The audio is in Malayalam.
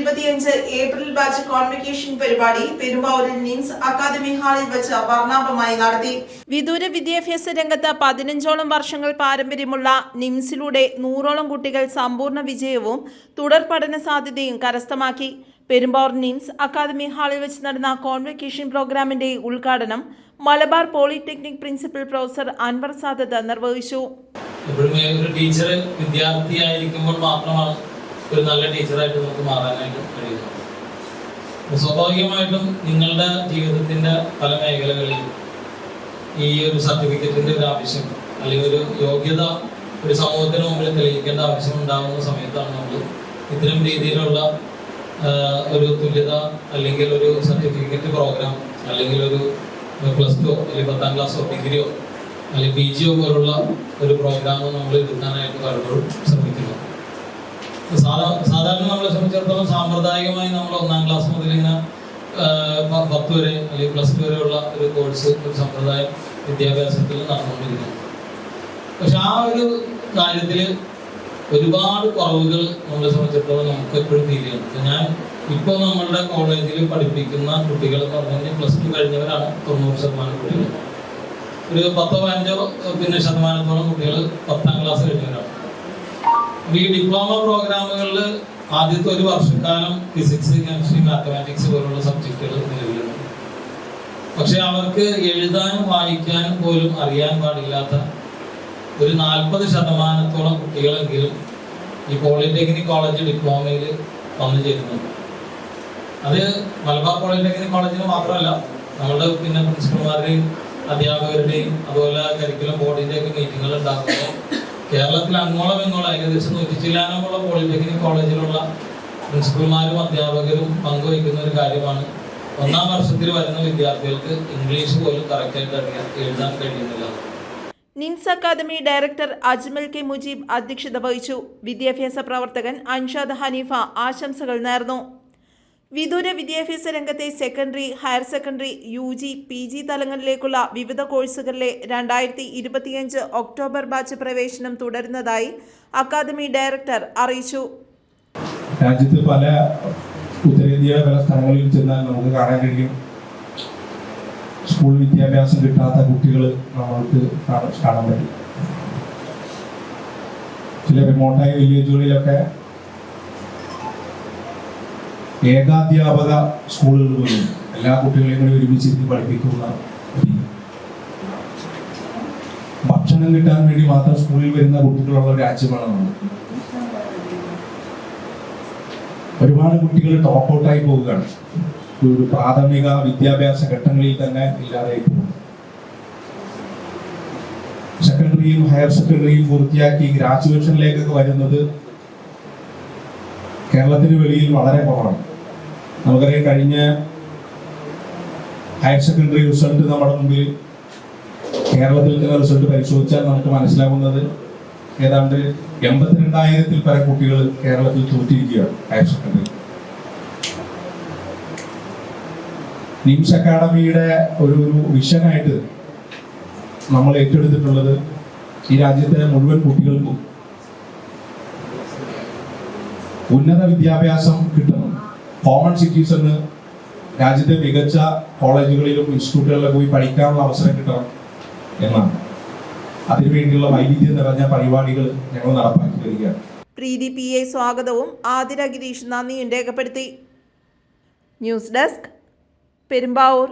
ഇരുപത്തിയഞ്ച് ഏപ്രിൽ ബാച്ച് കോൺവെക്കേഷൻ പരിപാടി പെരുമ്പാവൂരിൽ നിംസ് അക്കാദമി ഹാളിൽ വെച്ച് വർണാഭമായി നടത്തി. വിദൂര വിദ്യാഭ്യാസ രംഗത്ത് പതിനഞ്ചോളം വർഷങ്ങൾ പാരമ്പര്യമുള്ള നിംസിലൂടെ നൂറോളം കുട്ടികൾ സമ്പൂർണ വിജയവും തുടർ പഠന സാധ്യതയും കരസ്ഥമാക്കി. പെരുമ്പാവൂർ നിംസ് അക്കാദമി ഹാളിൽ വെച്ച് നടന്ന കോൺവെക്കേഷൻ പ്രോഗ്രാമിന്റെ ഉദ്ഘാടനം Malabar polytechnic principal professor Anwar Sadath നിർവഹിച്ചു. ഒരു ടീച്ചർ വിദ്യാർത്ഥിയായിരിക്കുമ്പോൾ മാത്രമാണ് ഒരു നല്ല ടീച്ചറായിട്ട് നമുക്ക് മാറാനായിട്ട് കഴിയുന്നു സ്വാഭാവികമായിട്ടും നിങ്ങളുടെ ജീവിതത്തിന്റെ പല മേഖലകളിൽ ഈ ഒരു സർട്ടിഫിക്കറ്റിന്റെ ഒരു ആവശ്യം അല്ലെങ്കിൽ ഒരു യോഗ്യത ഒരു സമൂഹത്തിന് മുമ്പിൽ തെളിയിക്കേണ്ട ആവശ്യം ഉണ്ടാകുന്ന സമയത്താണ് നമ്മൾ ഇത്തരം രീതിയിലുള്ള ഒരു തുല്യത അല്ലെങ്കിൽ ഒരു സർട്ടിഫിക്കറ്റ് പ്രോഗ്രാം അല്ലെങ്കിൽ ഒരു പ്ലസ് ടു അല്ലെങ്കിൽ പത്താം ക്ലാസ്സോ ഡിഗ്രിയോ അല്ലെങ്കിൽ പി ജിയോ പോലുള്ള ഒരു പ്രോഗ്രാം നമ്മൾ എടുക്കാനായിട്ട് പലപ്പോഴും ശ്രമിക്കുന്നു സാധാ സാധാരണ നമ്മളെ സംബന്ധിച്ചിടത്തോളം സാമ്പ്രദായികമായി നമ്മൾ ഒന്നാം ക്ലാസ് മുതൽ ഇങ്ങനെ പത്ത് വരെ അല്ലെങ്കിൽ പ്ലസ് ടു വരെയുള്ള ഒരു കോഴ്സ് ഒരു സമ്പ്രദായം വിദ്യാഭ്യാസത്തിൽ നടന്നുകൊണ്ടിരിക്കുന്നു. പക്ഷെ ആ ഒരു കാര്യത്തിൽ ഒരുപാട് കുറവുകൾ നമ്മളെ സംബന്ധിച്ചിടത്തോളം നമുക്ക് എപ്പോഴും ഫീൽ ചെയ്യുന്നു ഞാൻ ഇപ്പോൾ നമ്മളുടെ കോളേജിൽ പഠിപ്പിക്കുന്ന കുട്ടികൾ എന്ന് പറഞ്ഞാൽ പ്ലസ് ടു കഴിഞ്ഞവരാണ് തൊണ്ണൂറ് ശതമാനം കുട്ടികൾ. ഒരു പത്തോ പതിനഞ്ചോ പിന്നെ ശതമാനത്തോളം കുട്ടികൾ പത്താം ക്ലാസ് കഴിഞ്ഞവരാണ്. ഈ ഡിപ്ലോമ പ്രോഗ്രാമുകളിൽ ആദ്യത്തെ ഒരു വർഷക്കാലം ഫിസിക്സ് കെമിസ്ട്രി മാത്തമാറ്റിക്സ് പോലുള്ള സബ്ജക്റ്റുകൾ നിലവിലുണ്ട്. പക്ഷെ അവർക്ക് എഴുതാനും വായിക്കാനും പോലും അറിയാൻ പാടില്ലാത്ത ഒരു നാൽപ്പത് ശതമാനത്തോളം കുട്ടികളെങ്കിലും ഈ പോളിടെക്നിക് കോളേജ് ഡിപ്ലോമയിൽ വന്നു ചേരുന്നുണ്ട്. അത് മലബാർ പോളിടെക്നിക് കോളേജിന് മാത്രമല്ല നമ്മുടെ പിന്നെ പ്രിൻസിപ്പൽമാരുടെയും അധ്യാപകരുടെയും അതുപോലെ കരിക്കുലം ബോർഡിന്റെയൊക്കെ മീറ്റിങ്ങുകൾ ഉണ്ടാകുമ്പോൾ കേരളത്തിൽ അങ്ങോളം ഇങ്ങോളം ഏകദേശം നൂറ്റി ചില്ലാനോളം പോളിടെക്നിക് കോളേജിലുള്ള പ്രിൻസിപ്പൽമാരും അധ്യാപകരും പങ്കുവയ്ക്കുന്ന ഒരു കാര്യമാണ്. ഒന്നാം വർഷത്തിൽ വരുന്ന വിദ്യാർത്ഥികൾക്ക് ഇംഗ്ലീഷ് പോലും കറക്റ്റായിട്ട് അറിയാൻ എഴുതാൻ കഴിയുന്നില്ല. Nins academy director Ajmal K Mujeeb അധ്യക്ഷത വഹിച്ചു. വിദ്യാഭ്യാസ പ്രവർത്തകൻ അൻഷാദ് ഹനീഫ ആശംസകൾ നേർന്നു. വിദൂര വിദ്യാഭ്യാസ രംഗത്തെ secondary higher secondary U G P G തലങ്ങളിലേക്കുള്ള വിവിധ കോഴ്സുകളിലെ രണ്ടായിരത്തി ഇരുപത്തിയഞ്ച് ഒക്ടോബർ ബാച്ച് പ്രവേശനം തുടരുന്നതായി അക്കാദമി ഡയറക്ടർ അറിയിച്ചു. രാജ്യത്ത് പല ഉത്തരേന്ത്യയുടെ പല സ്ഥലങ്ങളിൽ ചെന്നാൽ നമുക്ക് കാണാൻ കഴിയും. സ്കൂൾ വിദ്യാഭ്യാസം കിട്ടാത്ത കുട്ടികൾ നമ്മൾക്ക് കാണ- കാണാൻ പറ്റും. ചില റിമോട്ടായ വില്ലേജുകളിലൊക്കെ ഏകാധ്യാപക സ്കൂളുകൾ പോലും എല്ലാ കുട്ടികളെയും കൂടി ഒരുമിച്ചിരുന്ന് പഠിപ്പിക്കുന്ന. ഭക്ഷണം കിട്ടാൻ വേണ്ടി മാത്രം സ്കൂളിൽ വരുന്ന കുട്ടികളുള്ള രാജ്യമാണ് നമ്മൾ ഒരുപാട് കുട്ടികൾ ടോപ്പ് ഔട്ടായി പോവുകയാണ്. ഒരു പ്രാഥമിക വിദ്യാഭ്യാസ ഘട്ടങ്ങളിൽ തന്നെ ഇല്ലാതായി പോകും. സെക്കൻഡറിയും ഹയർ സെക്കൻഡറിയും പൂർത്തിയാക്കി ഗ്രാജുവേഷനിലേക്കൊക്കെ വരുന്നത് കേരളത്തിന് വെളിയിൽ വളരെ കുറവാണ്. നമുക്കറിയാം കഴിഞ്ഞ ഹയർ സെക്കൻഡറി റിസൾട്ട് നമ്മുടെ മുമ്പിൽ കേരളത്തിൽ നിന്ന് റിസൾട്ട് പരിശോധിച്ചാൽ നമുക്ക് മനസ്സിലാവുന്നത് ഏതാണ്ട് എൺപത്തിരണ്ടായിരത്തിൽ പരം കുട്ടികൾ കേരളത്തിൽ തോറ്റിരിക്കുകയാണ് ഹയർ സെക്കൻഡറി നിംസ് അക്കാഡമിയുടെ ഒരു ഒരു വിഷനായിട്ട് നമ്മൾ ഏറ്റെടുത്തിട്ടുള്ളത് ഈ രാജ്യത്തെ മുഴുവൻ കുട്ടികൾക്കും ഉന്നത വിദ്യാഭ്യാസം കിട്ടണം. കോമൺ സിറ്റീസ് എന്ന് രാജ്യത്തെ മികച്ച കോളേജുകളിലും ഇൻസ്റ്റിറ്റ്യൂട്ടുകളിലും പോയി പഠിക്കാനുള്ള അവസരം കിട്ടണം എന്നാണ്. അതിനുവേണ്ടിയുള്ള വൈവിധ്യം നിറഞ്ഞ പരിപാടികൾ ഞങ്ങൾ നടപ്പാക്കി വരികയാണ്. പ്രീതി പി എ സ്വാഗതവും ആതിര ഗിരീഷ് നന്ദിയും രേഖപ്പെടുത്തി. News desk Perumbavoor.